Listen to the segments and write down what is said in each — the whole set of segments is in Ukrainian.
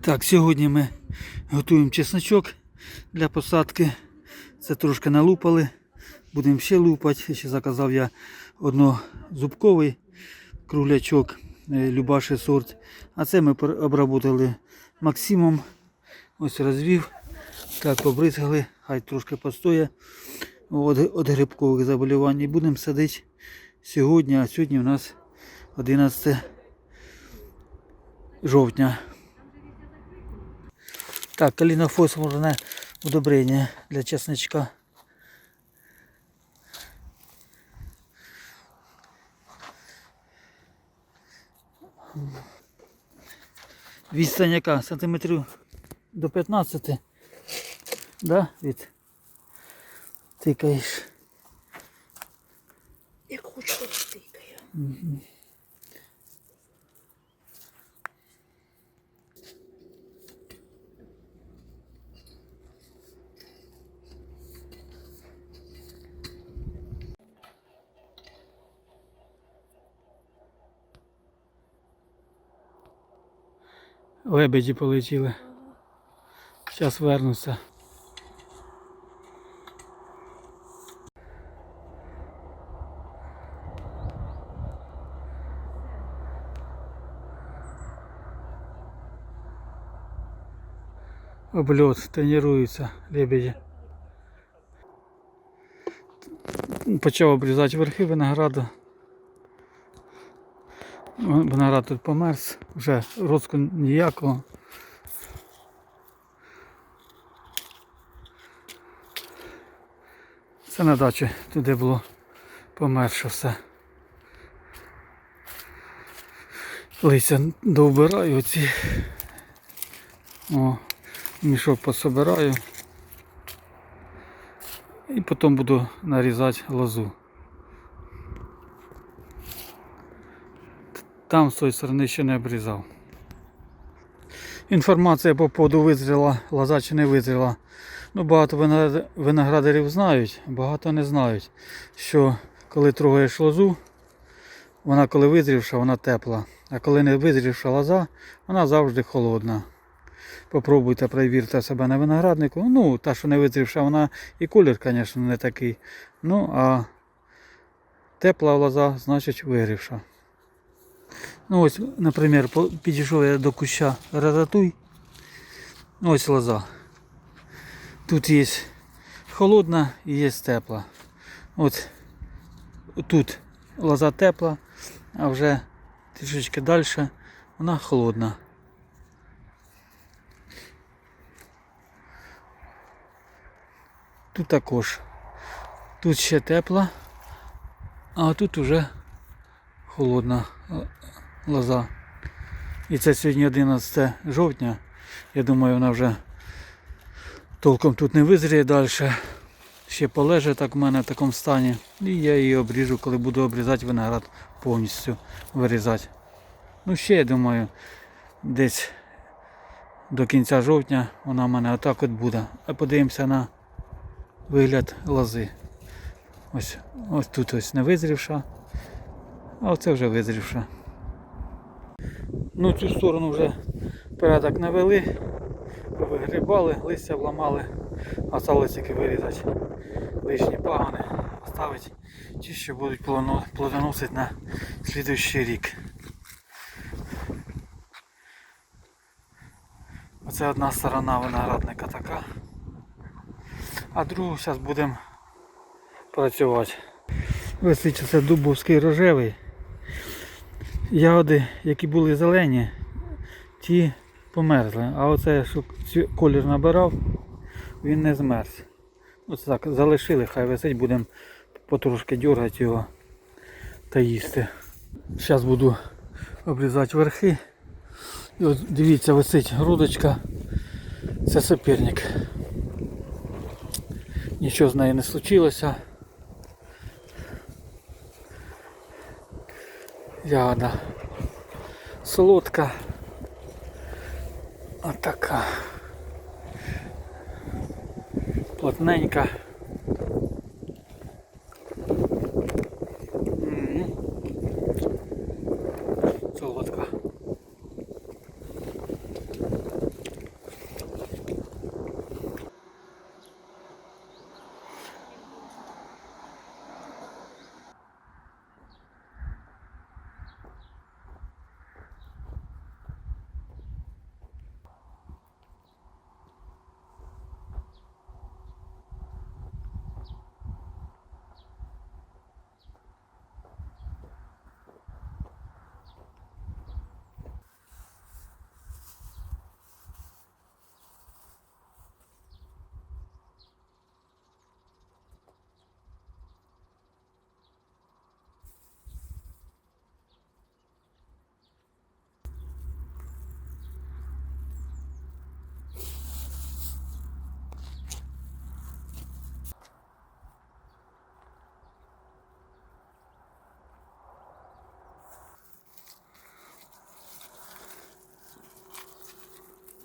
Так, сьогодні ми готуємо чесночок для посадки. Це трошки налупали. Будемо ще лупати. Ще заказав я однозубковий круглячок, е, любаший сорт. А це ми обработали максимум. Ось розвів. Так, побризгали, хай трошки постоє від грибкових заболівань. І будемо садити сьогодні, а сьогодні у нас 11 жовтня. Так, калінофосфорне удобрення для чесночка. Відстань яка? Сантиметрів до 15. Да? Від тикаєш. Як хочу, тикаю. Лебеді полетіли. Зараз вернуться. Облет, тренуються лебеді. Почав обрізати верхи винограду. Виноград тут померз, вже ростку ніякого. Це на дачі, туди було померше все. Листя довбираю оці. О, мішок пособираю. І потім буду нарізати лозу. Там з тої сторони ще не обрізав. Інформація по поводу визріла, лоза чи не визріла. Ну, багато виноград- виноградарів знають, багато не знають, що коли трогаєш лозу, вона коли визрівша, вона тепла. А коли не визрівша лоза, вона завжди холодна. Попробуйте, перевірте себе на винограднику. Ну, та, що не визрівша, вона і колір, звісно, не такий. Ну, а тепла лоза, значить вигрівша. Ну ось, наприклад, підійшов я до куща рататуй. Ось лоза. Тут є холодна і є тепла. От тут лоза тепла, а вже трішечки далі вона холодна. Тут також. Тут ще тепла, а тут уже холодна лоза. І це сьогодні 11 жовтня. Я думаю, вона вже толком тут не визріє далі. Ще полежить так в мене в такому стані. І я її обріжу, коли буду обрізати виноград повністю вирізати. Ну ще я думаю, десь до кінця жовтня вона в мене отак от буде. А подивимося на вигляд лози. Ось, ось тут ось не визрівша. А оце вже визрівша. Ну цю сторону вже порядок навели, вигрібали, листя вламали, осталось тільки вирізати лишні пагони, оставити ті, що будуть плодоносити на слідуючий рік. Оце одна сторона виноградника така. А другу зараз будемо працювати. Ось це дубовський рожевий. Ягоди, які були зелені, ті померзли. А оце, що колір набирав, він не змерз. Оце так, залишили, хай висить, будемо потрошки дергати його та їсти. Зараз буду обрізати верхи. І от дивіться, висить грудочка. Це соперник. Нічого з нею не случилося. Ягода солодка. Отака. Плотненька. Мгм. Солодка.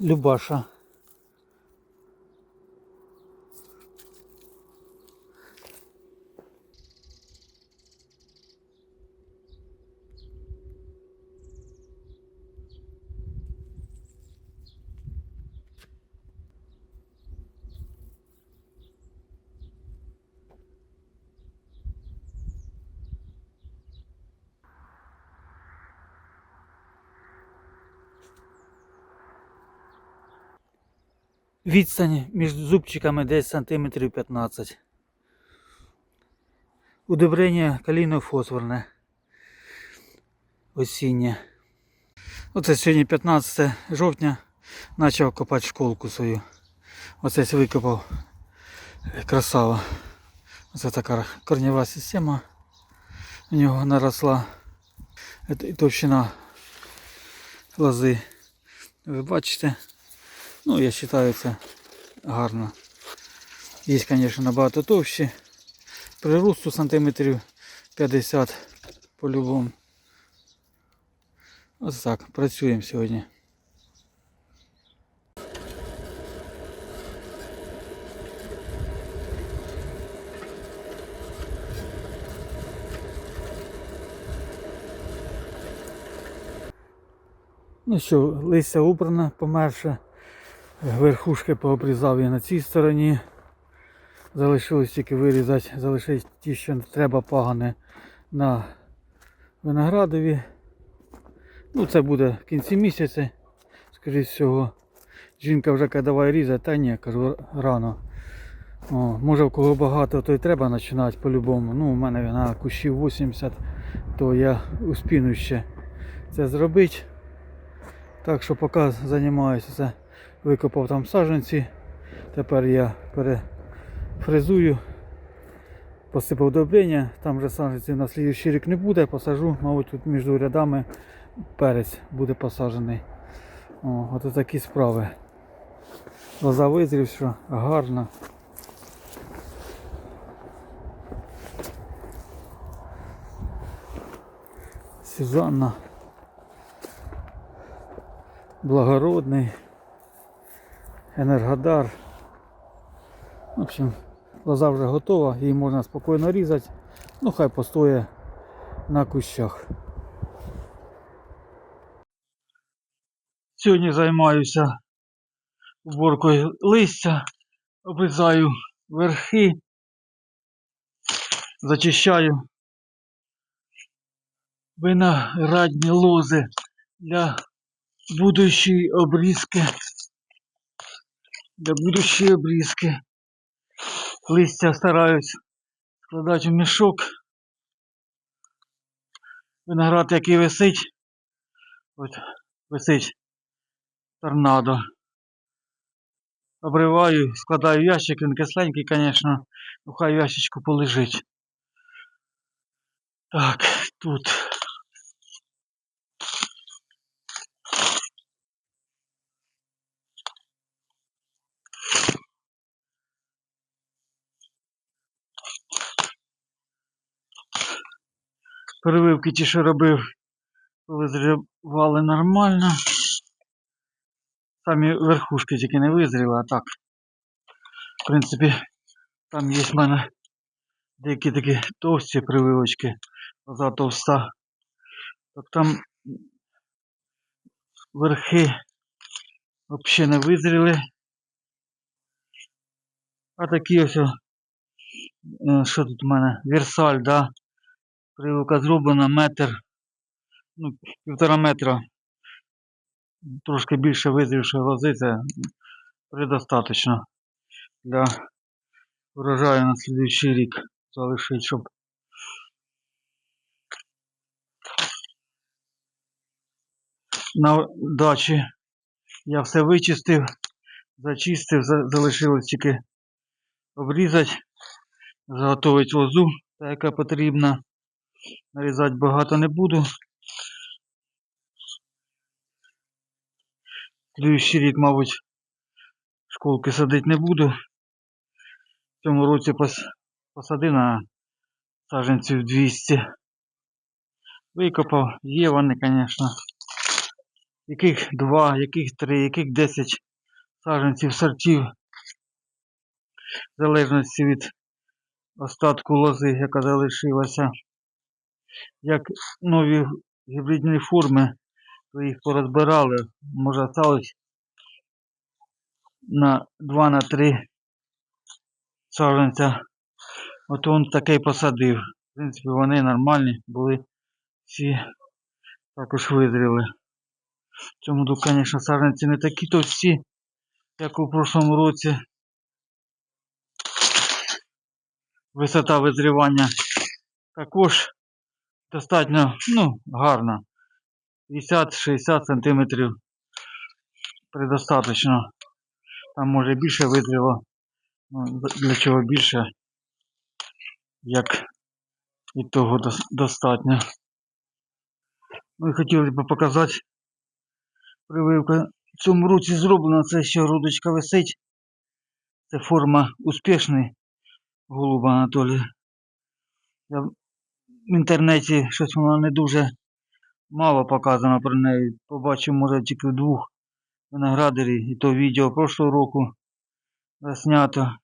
Любаша. Відстань між зубчиками десь сантиметрів 15. Удобрення калійно-фосфорне. Осіннє. Оце сьогодні 15 жовтня. Почав копати школку свою. Оце викопав. Красава. Оце така корнєва система. У нього наросла. Товщина лози. Ви бачите? Ну, я вважаю, це гарно. Є, звісно, набагато товщі. Приросту сантиметрів 50 по-любому. Ось так, працюємо сьогодні. Ну що, листя убрано, померше. Верхушки пообрізав я на цій стороні. Залишилось тільки вирізати, залишилось ті, що треба пагани на виноградові. Ну це буде в кінці місяця, скоріш всього. Жінка вже каже, давай різати, та ні, кажу, рано. О, може в кого багато, то й треба починати по-любому. Ну, у мене на кущів 80, то я успіну ще це зробити. Так що поки займаюся. Викопав там саджанці. Тепер я перефрезую, посипав добрення, там вже саджанців на слідчий рік не буде, посажу, мабуть, тут між рядами перець буде посаджений. О, от такі справи. Лоза визрів, що гарно. Сюзанна. Благородний. Енергодар. В общем, лоза вже готова, її можна спокійно різати. Ну хай постоє на кущах. Сьогодні займаюся уборкою листя, обрізаю верхи, зачищаю виноградні лози для будущої обрізки для будущей обрізки. Листя стараюсь складати в мішок. Виноград, який висить, от висить торнадо. Обриваю, складаю ящик, він кисленький, звісно, ну хай ящичку полежить. Так, тут. Перевивки ті, що робив, визрівали нормально. Самі верхушки тільки не визріли, а так. В принципі, там є в мене деякі такі товсті прививочки, лоза товста. Так там верхи взагалі не визріли. А такі ось, е, що тут у мене? Версаль, да? Прививка зроблена метр, ну, півтора метра. Трошки більше визрівшої лози, це предостаточно для урожаю на слідуючий рік залишити, щоб на дачі я все вичистив, зачистив, залишилось тільки обрізати, заготовити лозу, та яка потрібна. Нарізати багато не буду. Слідуючий рік, мабуть, школки садити не буду. В цьому році пос... посадив на саджанців 200. Викопав, є вони, звісно. яких два, яких три, яких десять саджанців сортів. В залежності від остатку лози, яка залишилася. Як нові гібридні форми, то їх порозбирали, може осталось на 2 на 3 саджанця. От він такий посадив. В принципі, вони нормальні були всі також визріли. В цьому году, звісно, саджанці не такі товсті, як у прошлому році. Висота визрівання також достатньо ну, гарна. 50-60 см предостаточно. Там може більше визріло. Ну, для чого більше, як і того достатньо. Ну і хотіли б показати прививка в цьому році зроблена. Це ще грудочка висить. Це форма успішний голуба Анатолія. Я в інтернеті щось воно не дуже мало показано про неї. Побачив, може, тільки в двох виноградарів. І то відео прошлого року заснято.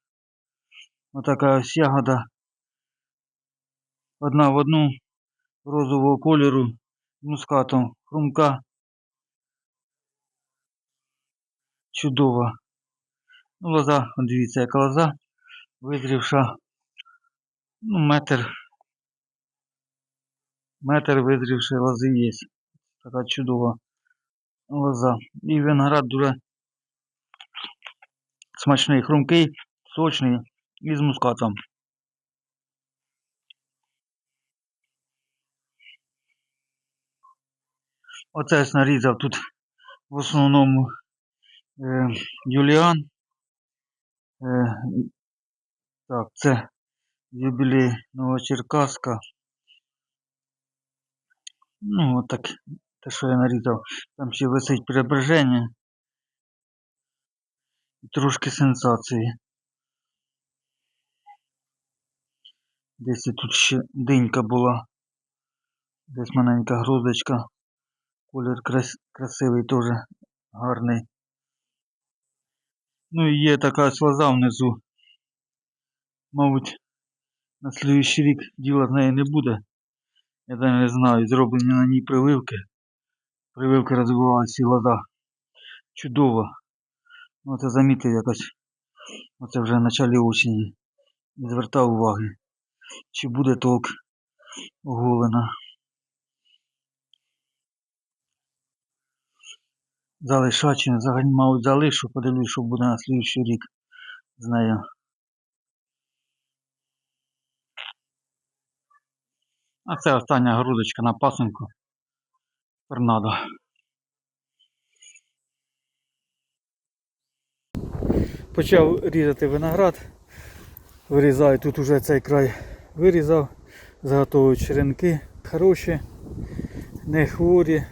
Отака ось ягода. Одна в одну розового кольору з мускатом. Хрумка. Чудова. Ну, лоза, дивіться, яка лоза. Визрівша. Ну, метр. Метр визрівши лози є. Така чудова лоза. І виноград дуже смачний, хрумкий, сочний і з мускатом. Оце ось нарізав тут в основному е, Юліан. Е, так, це юбілей Новочеркаська. Ну, от так, те, що я нарізав. Там ще висить преображення. І трошки сенсації. Десь і тут ще динька була. Десь маленька грудочка. Колір крас... красивий теж гарний. Ну і є така ось лоза внизу. Мабуть, на слідуючий рік діла з нею не буде. Я навіть не знаю, зроблені на ній прививки. Прививки розвивалася і лоза. Чудово. Ну це замітив якось. Оце вже в началі осені. Не звертав уваги. Чи буде толк оголена. Залишати, чи взагалі, мабуть, залишу, подивлюсь, що буде на слідуючий рік з нею. А це остання грудочка на пасенку. Торнадо. Почав різати виноград. Вирізаю тут уже цей край вирізав, заготовив черенки хороші, не хворі,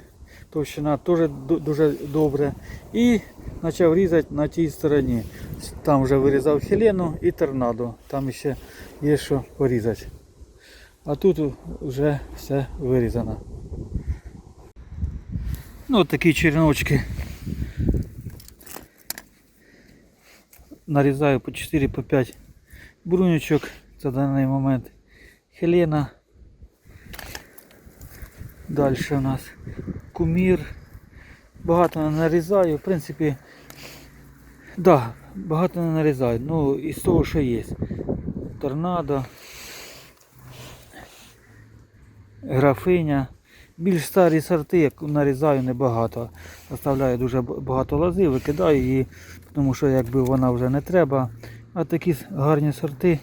товщина теж дуже добре. І почав різати на тій стороні. Там вже вирізав хелену і торнадо. Там ще є що порізати. А тут вже все вирізано. Ну, от такі череночки. Нарізаю по 4-5 брунючок. Це даний момент Хелена. Далі у нас кумір. Багато не нарізаю. В принципі, да, багато не нарізаю. Ну, із того, що є. Торнадо. Графиня. Більш старі сорти, як нарізаю небагато. Оставляю дуже багато лози, викидаю її, тому що якби вона вже не треба. А такі гарні сорти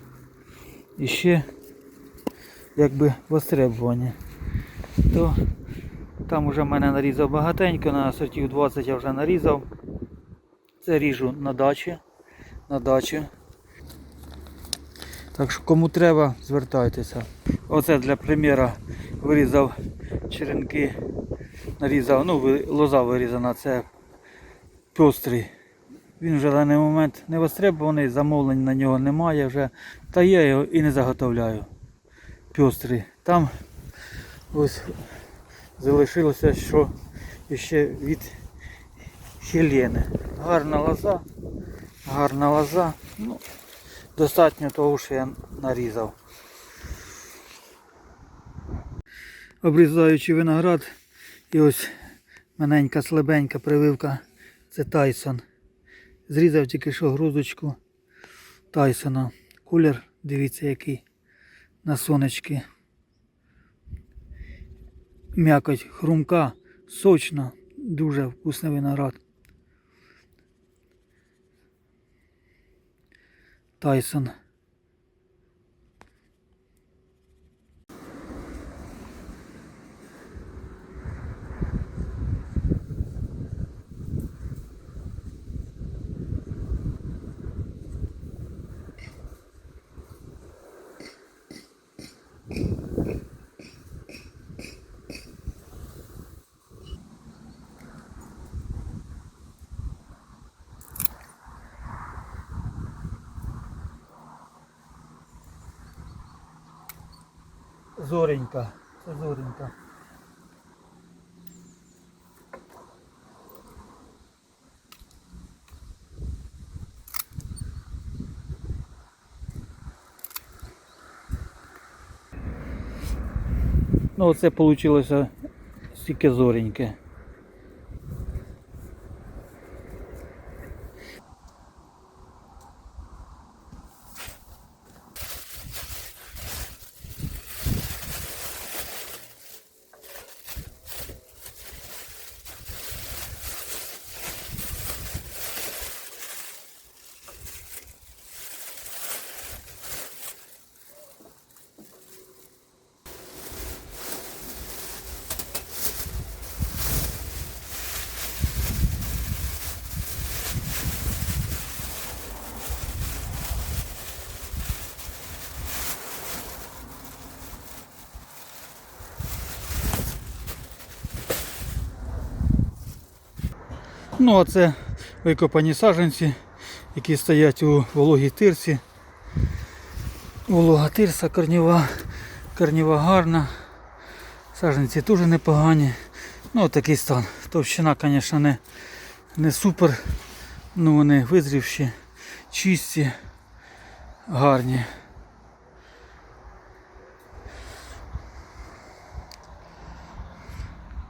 і ще якби востребувані. То там вже в мене нарізав багатенько, на сортів 20 я вже нарізав. Це ріжу на дачі. На дачі. Так що кому треба, звертайтеся. Оце для приміра вирізав черенки, нарізав, ну лоза вирізана, це пестрий. Він вже в даний момент не востребований, замовлень на нього немає вже. Та я його і не заготовляю. Пестрий. Там ось залишилося, що ще від Хелени. Гарна лоза. Гарна лоза. Ну, достатньо того, що я нарізав. Обрізаючи виноград, і ось маленька слабенька прививка. Це Тайсон. Зрізав тільки що грузочку Тайсона. Колір, дивіться, який на сонечки. М'якоть хрумка, сочна, дуже вкусний виноград. Тайсон. Зоренька. Це зоренька. Ну оце вийшло стільки зореньке. Ну, а це викопані саджанці, які стоять у вологій тирці. Волога тирса корніва, корніва гарна. Саджанці теж непогані. Ну, такий стан. Товщина, звісно, не, не супер. Ну вони визрівші, чисті, гарні.